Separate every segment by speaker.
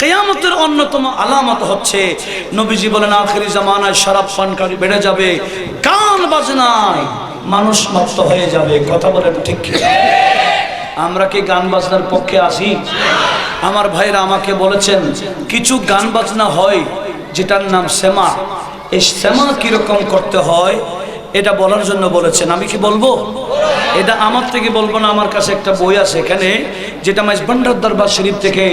Speaker 1: কেয়ামতের অন্যতম আলামত হচ্ছে, নবীজি বলেন, আখেরি জামানায় শরাব পানকারী বেড়ে যাবে, গান বাজনায় মানুষ মত্ত হয়ে যাবে। কথা বলেন ঠিক? আমরা কি গান বাজনার পক্ষে আসি আমার ভাইরা আমাকে বলেছেন, কিছু গান বাজনা হয় যেটার নাম শ্যামা। এই শ্যামা কীরকম করতে হয়, এটা বলার জন্য বলেছেন। আমি কি বলব? এটা আমার থেকে বলব না, আমার কাছে একটা বই আছে এখানে, যেটা মাইজ ভান্ডার দরবার শরীফ থেকে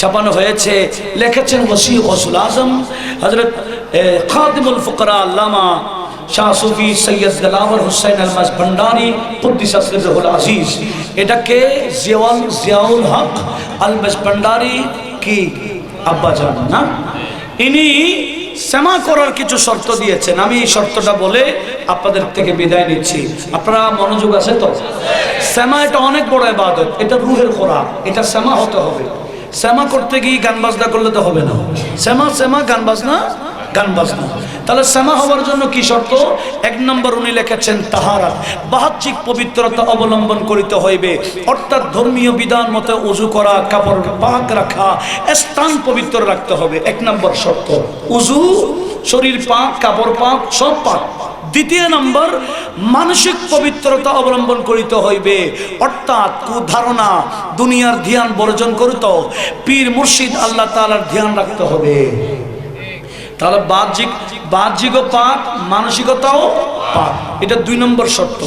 Speaker 1: ছাপানো হয়েছে, লিখেছেন ওসি গসুল আজম হজরত খাদিমুল ফকরা আল্লামা শাহ সুফি সৈয়দ আলমাস ভন্ডারি আজিজ। জিয়াউল জিয়াউল হক কি? আব্বা না? ইনি করার কিছু শর্ত দিয়েছেন। আমি এই শর্তটা বলে আপনাদের থেকে বিদায় নিচ্ছি। আপনারা মনোযোগ আছে তো? শ্যামা এটা অনেক বড় ইবাদত। এটা রুহের খোরাক এটা শ্যামা হতে হবে। শ্যামা করতে গিয়ে গান বাজনা করলে তো হবে না। শ্যামা শ্যামা, গান বাজনা গান বাজনা। তাহলে শ্যামা হওয়ার জন্য কি শর্ত? এক নম্বর উনি লিখেছেন তাহারা বাহ্যিক পবিত্রতা অবলম্বন করিতে হইবে। অর্থাৎ ধর্মীয় বিধান মতে উজু করা, কাপড় পাক রাখা, স্থান পবিত্র রাখতে হবে। এক নম্বর শর্ত। উজু, শরীর পাক, কাপড় পাক, সব পাক। দ্বিতীয় নম্বর, মানসিক পবিত্রতা অবলম্বন করিতে হইবে। অর্থাৎ কুধারণা, দুনিয়ার ধ্যান বর্জন করিত পীর মুর্শিদ আল্লাহ তাআলার ধ্যান রাখতে হবে। তাহলে বাহ্যিক বাহ্যিকও পাক মানসিকতাও পাক এটা দুই নম্বর শর্ত।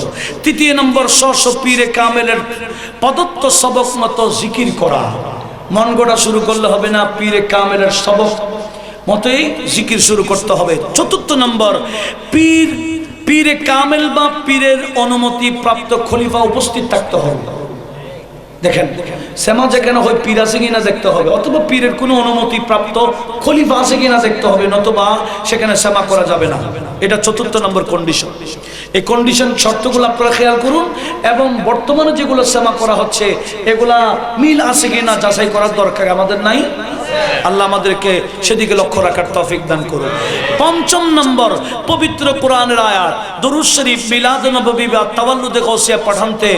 Speaker 1: তৃতীয় নম্বর স্ব পীরে কামেলের পদত্ত সবক মতো জিকির করা। মন গড়া শুরু করলে হবে না, পীরে কামেলের সবক মতোই জিকির শুরু করতে হবে। চতুর্থ নম্বর, পীর, পীরে কামেল বা পীরের অনুমতি প্রাপ্ত খলিফা উপস্থিত থাকতে হবে। দেখেন শ্যামা যেখানে হয় পীর আছে কিনা দেখতে হবে, অথবা পীরের কোনো অনুমতি প্রাপ্ত খলিফা আছে কিনা দেখতে হবে, নতুবা সেখানে শ্যামা করা যাবে না। এটা চতুর্থ নম্বর কন্ডিশন এই কন্ডিশন শর্তগুলো আপনারা খেয়াল করুন, এবং বর্তমানে যেগুলো শ্যামা করা হচ্ছে, এগুলা মিল আছে কিনা যাচাই করার দরকার আমাদের নাই। আল্লাহ আমাদেরকে সেদিকে লক্ষ্য রাখার তৌফিক দান করুন। পঞ্চম নম্বর, পবিত্র কোরআনের আয়াত। দরুদ শরীফ মিলাদ নববী বা তাওয়াল্লুদে গৌসিয়া পাঠানতে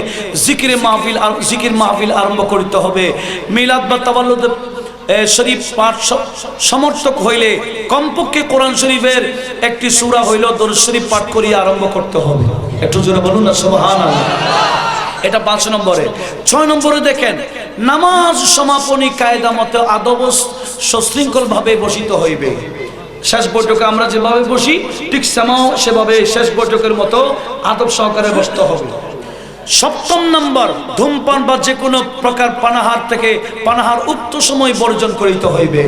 Speaker 1: জিকিরে মাহফিল জিকির মাহফিল আরম্ভ করিতে হবে। মিলাদ বা তাওয়াল্লুদে শরীফ পাঠ সমর্থক হইলে কমপক্ষে কোরআন শরীফের একটি সূরা হইল দরুদ শরীফ পাঠ করিয়া আরম্ভ করতে হবে। একটু জোরে বলুন না, সুবহানাল্লাহ। এটা পাঁচ নম্বরে। ছয় নম্বরে দেখেন নামাজ সমাপনী কায়দা মতে আদব সশৃঙ্খল ভাবে বসিত হইবে। শেষ বৈঠকে আমরা যেভাবে বসি, ঠিক সেমাও সেভাবে শেষ বৈঠকের মতো আদব সহকারে বসতে হবে। সপ্তম নম্বর, ধূমপান বা যে কোনো প্রকার পানাহার থেকে পানাহার উক্ত সময় বর্জন করিতে হইবে।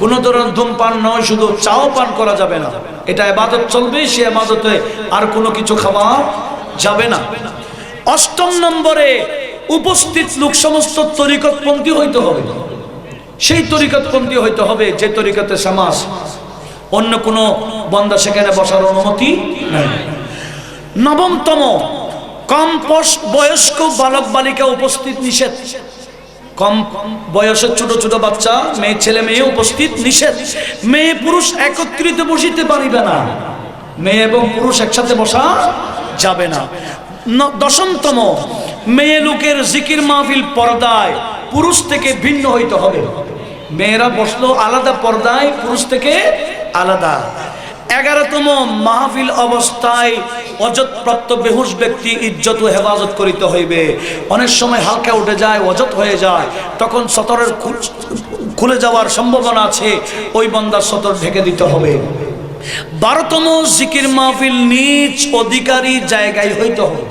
Speaker 1: কোনো ধরনের ধূমপান নয়, শুধু চাও পান করা যাবে না। এটা এবাদত চলবে, সে এবাদতে আর কোনো কিছু খাওয়া যাবে না। অষ্টম নম্বরে উপস্থিত লোক সমস্ত তরিকতপন্থী হইতে হবে। সেই তরিকতপন্থী হইতে হবে যে তরিকতে সমাজ, অন্য কোনো বন্দা সেখানে বসার অনুমতি নাই। নবমতম কম বয়স্ক বালক বালিকা উপস্থিত নিষেধ। কম বয়সের ছোট ছোট বাচ্চা, মেয়ে, ছেলে, মেয়ে উপস্থিত নিষেধ। মেয়ে, পুরুষ একত্রিত বসিতে পারিবে না। মেয়ে এবং পুরুষ একসাথে বসা যাবে না, দশমতম মেয়ে লোকের জিকির মাহফিল পর্দায় পুরুষ থেকে ভিন্ন হইতে হবে। মেয়েরা বসল আলাদা পর্দায়, পুরুষ থেকে আলাদা। এগারোতম মাহফিল অবস্থায় অযৎপ্রাপ্ত বেহুশ ব্যক্তি ইজ্জত ও হেফাজত করিতে হইবে। অনেক সময় হালকা উঠে যায়, অযৎ হয়ে যায়। তখন সতরের খুলে যাওয়ার সম্ভাবনা আছে, ওই বন্দার সতর ঢেকে দিতে হবে। বারোতম জিকির মাহফিল নিজ অধিকারী জায়গায় হইতে হবে।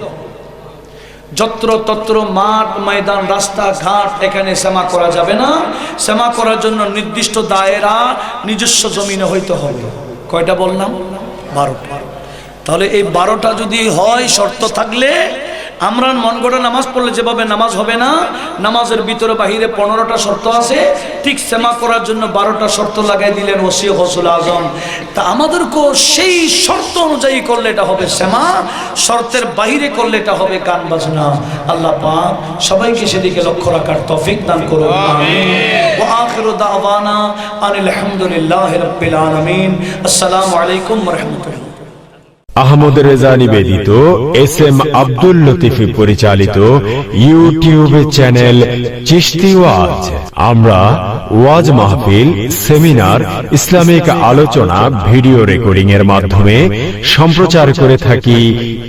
Speaker 1: যত্র তত্র মাঠ, ময়দান, রাস্তা, ঘাট, এখানে সেমা করা যাবে না। সেমা করার জন্য নির্দিষ্ট দায়েরা নিজস্ব জমিনে হইতে হবে। কয়টা বললাম? বারোটা। তাহলে এই বারোটা যদি হয়, শর্ত থাকলে আমরা মন গড়া নামাজ পড়লে যেভাবে নামাজ হবে না, নামাজের ভিতরে বাহিরে পনেরোটা শর্ত আছে, ঠিক সেমা করার জন্য বারোটা শর্ত লাগাই দিলেন ওসি হসুল আজম। তা আমাদেরকেও সেই শর্ত অনুযায়ী করলে এটা হবে সেমা, শর্তের বাহিরে করলে এটা হবে গান বাজনা। আল্লাহ পাক সবাইকে সেদিকে লক্ষ্য রাখার তৌফিক দান ওয়া আখিরু দাওয়ানা আনিল আলামিন। আসসালামু আলাইকুম ওয়া রাহমাতুল্লাহ।
Speaker 2: আহমদ রেজা নিবেদিত এস এম আব্দুল লতিফি পরিচালিত ইউটিউব চ্যানেল চিস্তি ওয়াজ। আমরা ওয়াজ মাহফিল, সেমিনার, ইসলামিক আলোচনা, ভিডিও রেকর্ডিং এর মাধ্যমে সম্প্রচার করে থাকি